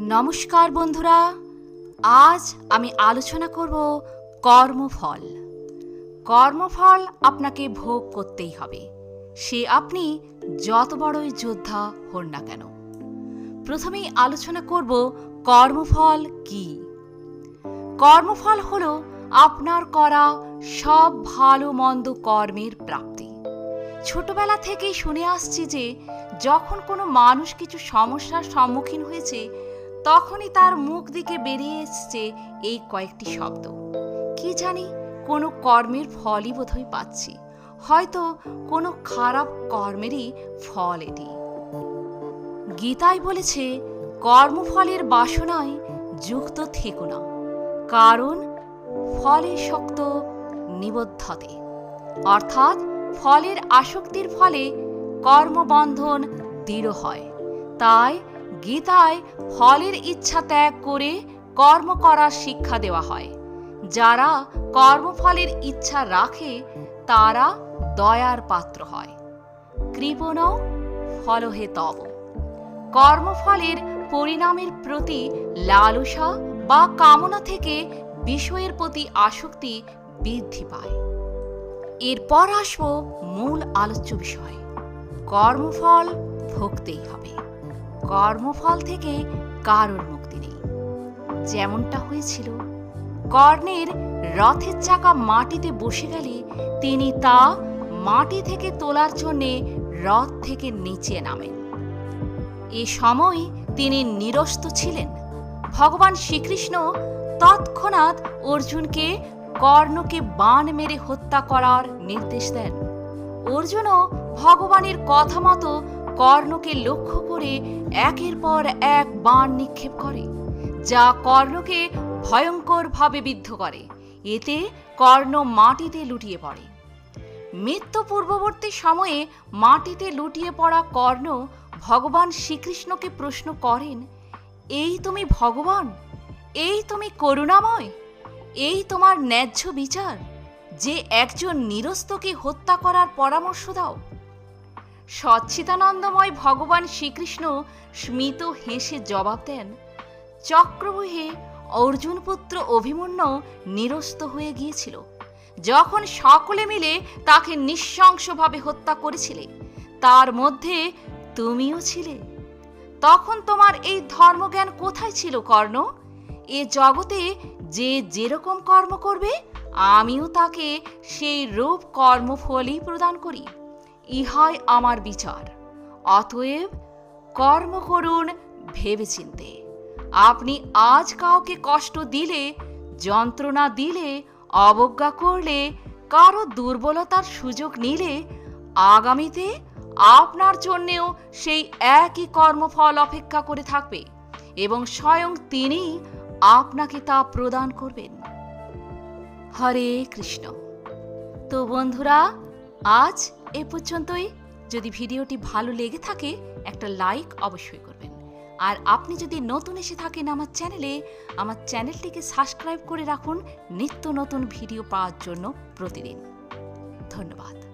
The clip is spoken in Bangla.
নমস্কার বন্ধুরা, আজ আমি আলোচনা করব কর্মফল। কর্মফল আপনাকে ভোগ করতেই হবে। সে আপনি যত বড়ই যোদ্ধা হন না কেন। প্রথমেই আলোচনা করব কর্মফল কি। কর্মফল হল আপনার করা সব ভালো মন্দ কর্মের প্রাপ্তি। ছোটবেলা থেকেই শুনে আসছি যে, যখন কোনো মানুষ কিছু সমস্যার সম্মুখীন হয়েছে তখনই তার মুখ দিকে বেরিয়ে এসছে এই কয়েকটি শব্দ। কি জানি কোনো কর্মের ফলই বোধহয় পাচ্ছি। হয়তো কোনো খারাপ কর্মেরই ফল এটি। গীতায় বলেছে, কর্মফলের বাসনায় যুক্ত থেকো না, কারণ ফলে শক্ত নিবদ্ধতে। অর্থাৎ ফলের আসক্তির ফলে কর্মবন্ধন দৃঢ় হয়। তাই গীতায় ফলের ইচ্ছা ত্যাগ করে কর্ম করার শিক্ষা দেওয়া হয়। যারা কর্মফলের ইচ্ছা রাখে, তারা দয়ার পাত্র হয়। কৃপণ ফলহে তব। কর্মফলের পরিণামের প্রতি লালসা বা কামনা থেকে বিষয়ের প্রতি আসক্তি বৃদ্ধি পায়। এরপর আসব মূল আলোচ্য বিষয়, কর্মফল ভুগতেই হবে। কর্মফল থেকে কারোর মুক্তি নেই। যেমনটা হয়েছিল, কর্ণের রথের চাকা মাটিতে বসে গেলে তিনি তা মাটি থেকে তোলার জন্যে রথ থেকে নিচে নামেন। এ সময় তিনি নিরস্ত ছিলেন। ভগবান শ্রীকৃষ্ণ তৎক্ষণাৎ অর্জুনকে, কর্ণকে বাণ মেরে হত্যা করার নির্দেশ দেন। অর্জুনও ভগবানের কথা মতো কর্ণকে লক্ষ্য করে একের পর এক বাণ নিক্ষেপ করে, যা কর্ণকে ভয়ঙ্করভাবে বিদ্ধ করে। এতে কর্ণ মাটিতে লুটিয়ে পড়ে। মৃত্যু পূর্ববর্তী সময়ে মাটিতে লুটিয়ে পড়া কর্ণ ভগবান শ্রীকৃষ্ণকে প্রশ্ন করেন, এই তুমি ভগবান? এই তুমি করুণাময়? এই তোমার ন্যায্য বিচার? যে একজন নিরস্তকে হত্যা করার পরামর্শ দাও সচ্চিতানন্দময় ভগবান শ্রীকৃষ্ণ স্মিত হেসে জবাব দেন, চক্রবহে অর্জুনপুত্র অভিমন্যু নিরস্ত হয়ে গিয়েছিল। যখন সকলে মিলে তাকে নিঃশংসভাবে হত্যা করেছিলে, তার মধ্যে তুমিও ছিলে। তখন তোমার এই ধর্মজ্ঞান কোথায় ছিল, কর্ণ? এ জগতে যে যেরকম কর্ম করবে, আমিও তাকে সেই রূপ কর্মফলই প্রদান করি। ইহাই আমার বিচার। অতএব কর্ম করুন ভেবেচিন্তে। আপনি আজ কাউকে কষ্ট দিলে, যন্ত্রণা দিলে, অবজ্ঞা করলে, কারও দুর্বলতার সুযোগ নিলে, আগামীতে আপনার জন্যেও সেই একই কর্মফল অপেক্ষা করে থাকবে এবং স্বয়ং তিনি আপনাকে তা প্রদান করবেন। হরে কৃষ্ণ। তো বন্ধুরা আজ এ পর্যন্তই। যদি ভিডিওটি ভালো লেগে থাকে, একটা লাইক অবশ্যই করবেন। আর আপনি যদি নতুন এসে থাকেন আমার চ্যানেলে, আমার চ্যানেলটিকে সাবস্ক্রাইব করে রাখুন নিত্য নতুন ভিডিও পাওয়ার জন্য প্রতিদিন। ধন্যবাদ।